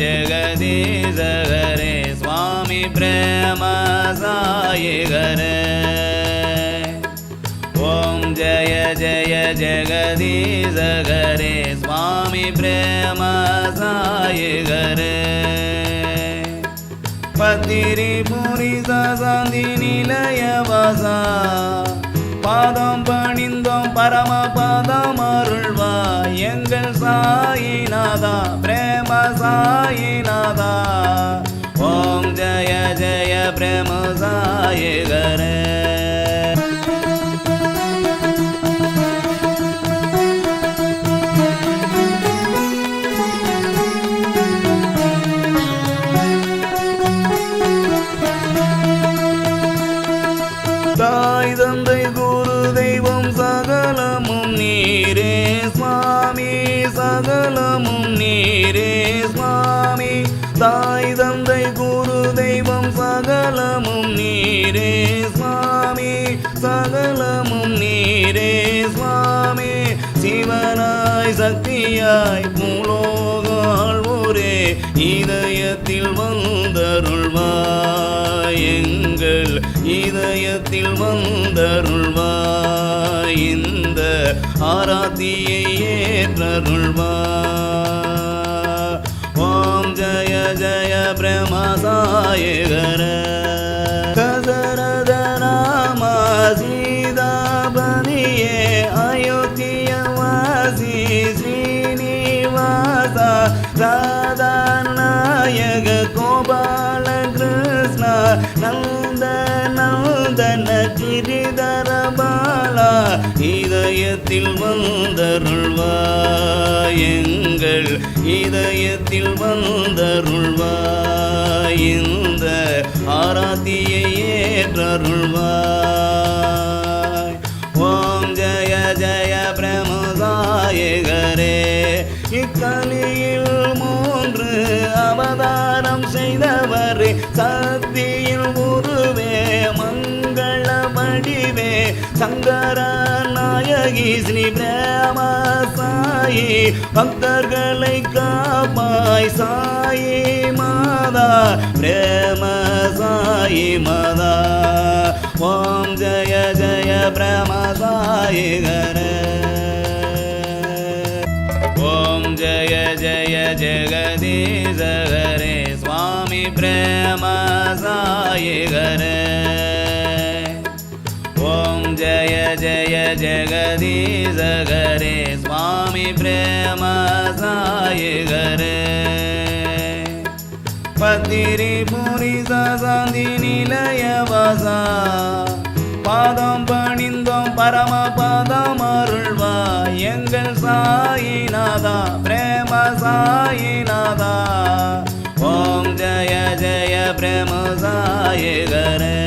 जगदीश हरे स्वामी प्रेम सायिगर ॐ जय जय जगदीश हरे स्वामी प्रेम सायिगर பத்திரி புரிசா சாந்தி நிலையவாசா பாதம் பணிந்தோம் பரம பாதம் அருள்வா எங்கள் சாயிநாதா பிரேம சாயிநாதா ஓம் ஜய ஜய பிரேம சாயகரே தாய் தந்தை சுவாமி சகலமும் நீரே சுவாமி. தாய் தந்தை குரு தெய்வம் சகலமும் நீரே சுவாமி. சகலமும் நீரே சுவாமி. சிவனாய் சக்தியாய் மூலோகால் ஒரே இதயத்தில் இதயத்தில் வந்தருள்வாய் இந்த ஆராத்தியை ஏற்றருள்வாய் ஓம் ஜய ஜய பிரமசாயகர கதரத அயோத்தியவாசி ஸ்ரீனிவாசா தரபாலா இதயத்தில் வந்தருள்வாய் எங்கள் இதயத்தில் வந்தருள்வாய் இந்த ஆராத்தியை ஏற்றருள்வாய். ஓம் ஜய ஜய பிரமதாயகரே இக்கலியில் மூன்று அவதாரம் செய்தவரே சக்தியில் சங்கர நாயகி ஸ்ரீ பிரேமசாயி பக்தர்களை காப்பாய் சாயி மாதா பிரேமசாயி மாதா. ஓம் ஜய ஜய பிரமசாயி கர. ஓம் ஜய ஜய ஜெகதீசகரே சுவாமி பிரேமசாயி கரே. जय जय जगदीश हरे स्वामी प्रेम सायिगर பத்திரி புரிசா சாந்தி நிலையவாசா பாதம் பணிந்தோம் பரம பாதம் அருள்வா எங்கள் சாயிநாதா பிரேம சாயிநாதா ஓம் ஜய ஜய பிரேம சாயகரே